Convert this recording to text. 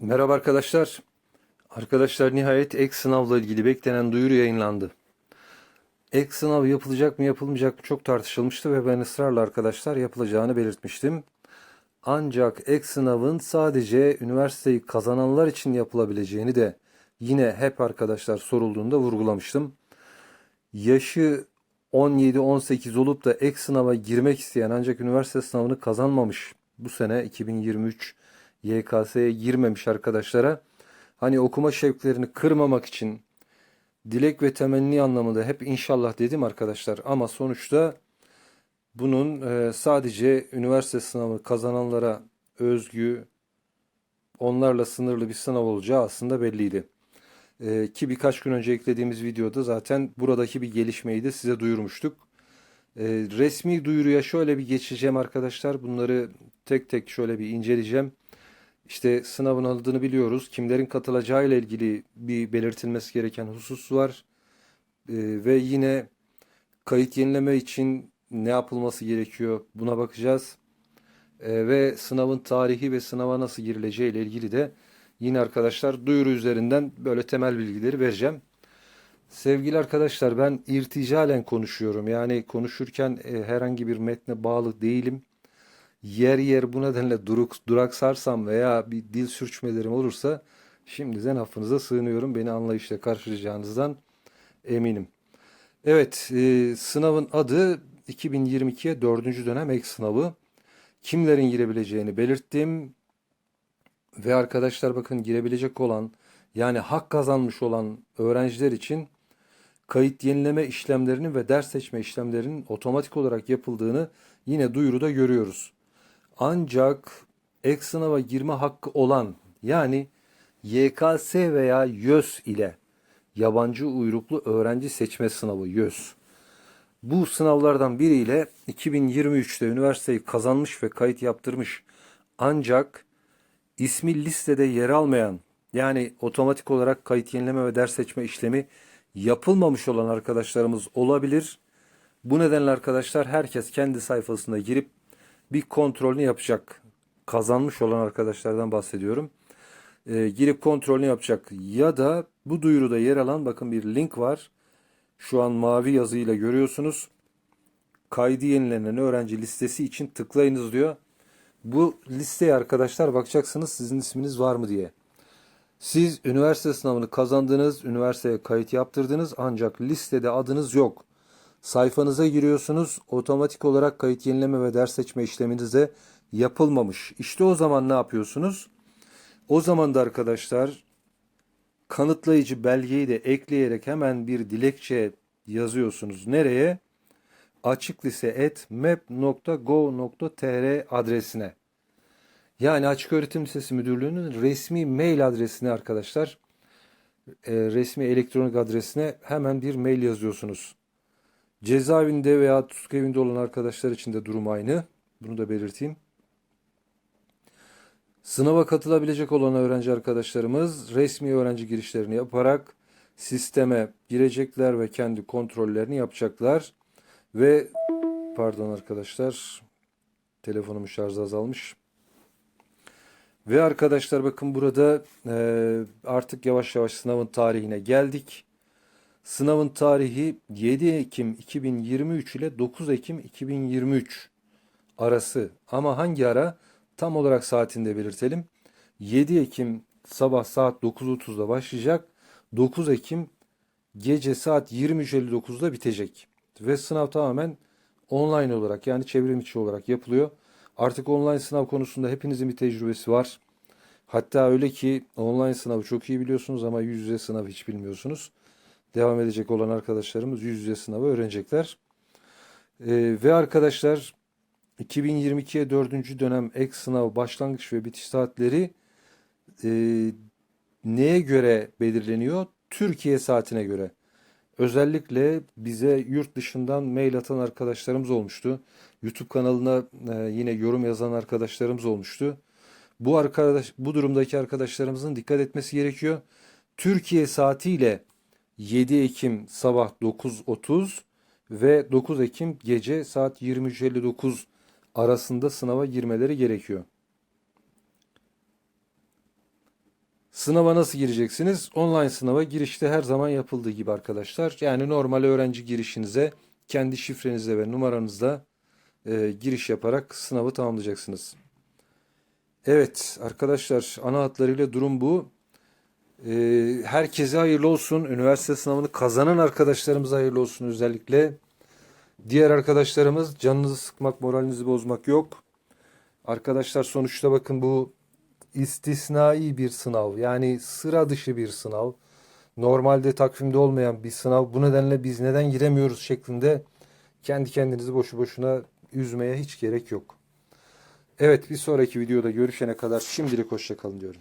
Merhaba arkadaşlar. Arkadaşlar nihayet ek sınavla ilgili beklenen duyuru yayınlandı. Ek sınav yapılacak mı yapılmayacak mı çok tartışılmıştı ve ben ısrarla arkadaşlar yapılacağını belirtmiştim. Ancak ek sınavın sadece üniversiteyi kazananlar için yapılabileceğini de yine hep arkadaşlar sorulduğunda vurgulamıştım. Yaşı 17-18 olup da ek sınava girmek isteyen ancak üniversite sınavını kazanmamış bu sene 2023 YKS'ye girmemiş arkadaşlara hani okuma şevklerini kırmamak için dilek ve temenni anlamında hep inşallah dedim arkadaşlar ama sonuçta bunun e, sadece üniversite sınavı kazananlara özgü onlarla sınırlı bir sınav olacağı aslında belliydi. E, ki birkaç gün önce eklediğimiz videoda zaten buradaki bir gelişmeyi de size duyurmuştuk. E, resmi duyuruya şöyle bir geçeceğim arkadaşlar. Bunları tek tek şöyle bir inceleyeceğim. İşte sınavın adını biliyoruz. Kimlerin katılacağı ile ilgili bir belirtilmesi gereken husus var. Ee, ve yine kayıt yenileme için ne yapılması gerekiyor buna bakacağız. Ee, ve sınavın tarihi ve sınava nasıl girileceği ile ilgili de yine arkadaşlar duyuru üzerinden böyle temel bilgileri vereceğim. Sevgili arkadaşlar ben irticalen konuşuyorum. Yani konuşurken e, herhangi bir metne bağlı değilim yer yer bu nedenle duruk, duraksarsam veya bir dil sürçmelerim olursa şimdiden affınıza sığınıyorum. Beni anlayışla karşılayacağınızdan eminim. Evet, e, sınavın adı 2022'ye 4. dönem ek sınavı. Kimlerin girebileceğini belirttim. Ve arkadaşlar bakın girebilecek olan yani hak kazanmış olan öğrenciler için kayıt yenileme işlemlerinin ve ders seçme işlemlerinin otomatik olarak yapıldığını yine duyuruda görüyoruz. Ancak ek sınava girme hakkı olan yani YKS veya YÖS ile yabancı uyruklu öğrenci seçme sınavı YÖS. Bu sınavlardan biriyle 2023'te üniversiteyi kazanmış ve kayıt yaptırmış ancak ismi listede yer almayan yani otomatik olarak kayıt yenileme ve ders seçme işlemi yapılmamış olan arkadaşlarımız olabilir. Bu nedenle arkadaşlar herkes kendi sayfasına girip bir kontrolünü yapacak. Kazanmış olan arkadaşlardan bahsediyorum. E, girip kontrolünü yapacak. Ya da bu duyuruda yer alan bakın bir link var. Şu an mavi yazıyla görüyorsunuz. Kaydı yenilenen öğrenci listesi için tıklayınız diyor. Bu listeye arkadaşlar bakacaksınız sizin isminiz var mı diye. Siz üniversite sınavını kazandınız, üniversiteye kayıt yaptırdınız ancak listede adınız yok. Sayfanıza giriyorsunuz. Otomatik olarak kayıt yenileme ve ders seçme işleminiz de yapılmamış. İşte o zaman ne yapıyorsunuz? O zaman da arkadaşlar kanıtlayıcı belgeyi de ekleyerek hemen bir dilekçe yazıyorsunuz. Nereye? açıklise.map.go.tr adresine. Yani Açık Öğretim Lisesi Müdürlüğü'nün resmi mail adresine arkadaşlar, e, resmi elektronik adresine hemen bir mail yazıyorsunuz. Cezaevinde veya tutuk evinde olan arkadaşlar için de durum aynı. Bunu da belirteyim. Sınava katılabilecek olan öğrenci arkadaşlarımız resmi öğrenci girişlerini yaparak sisteme girecekler ve kendi kontrollerini yapacaklar. Ve pardon arkadaşlar telefonumun şarjı azalmış. Ve arkadaşlar bakın burada artık yavaş yavaş sınavın tarihine geldik. Sınavın tarihi 7 Ekim 2023 ile 9 Ekim 2023 arası. Ama hangi ara? Tam olarak saatinde belirtelim. 7 Ekim sabah saat 9.30'da başlayacak. 9 Ekim gece saat 23.59'da bitecek. Ve sınav tamamen online olarak yani çevrim içi olarak yapılıyor. Artık online sınav konusunda hepinizin bir tecrübesi var. Hatta öyle ki online sınavı çok iyi biliyorsunuz ama yüz yüze sınavı hiç bilmiyorsunuz devam edecek olan arkadaşlarımız yüz yüze sınavı öğrenecekler. Ee, ve arkadaşlar 2022'ye dördüncü dönem ek sınav başlangıç ve bitiş saatleri e, neye göre belirleniyor? Türkiye saatine göre. Özellikle bize yurt dışından mail atan arkadaşlarımız olmuştu. YouTube kanalına e, yine yorum yazan arkadaşlarımız olmuştu. Bu arkadaş bu durumdaki arkadaşlarımızın dikkat etmesi gerekiyor. Türkiye saatiyle 7 Ekim sabah 9.30 ve 9 Ekim gece saat 23.59 arasında sınava girmeleri gerekiyor. Sınava nasıl gireceksiniz? Online sınava girişte her zaman yapıldığı gibi arkadaşlar. Yani normal öğrenci girişinize kendi şifrenizle ve numaranızla e, giriş yaparak sınavı tamamlayacaksınız. Evet arkadaşlar ana hatlarıyla durum bu. E, herkese hayırlı olsun. Üniversite sınavını kazanan arkadaşlarımıza hayırlı olsun özellikle. Diğer arkadaşlarımız canınızı sıkmak, moralinizi bozmak yok. Arkadaşlar sonuçta bakın bu istisnai bir sınav. Yani sıra dışı bir sınav. Normalde takvimde olmayan bir sınav. Bu nedenle biz neden giremiyoruz şeklinde kendi kendinizi boşu boşuna üzmeye hiç gerek yok. Evet bir sonraki videoda görüşene kadar şimdilik hoşça kalın diyorum.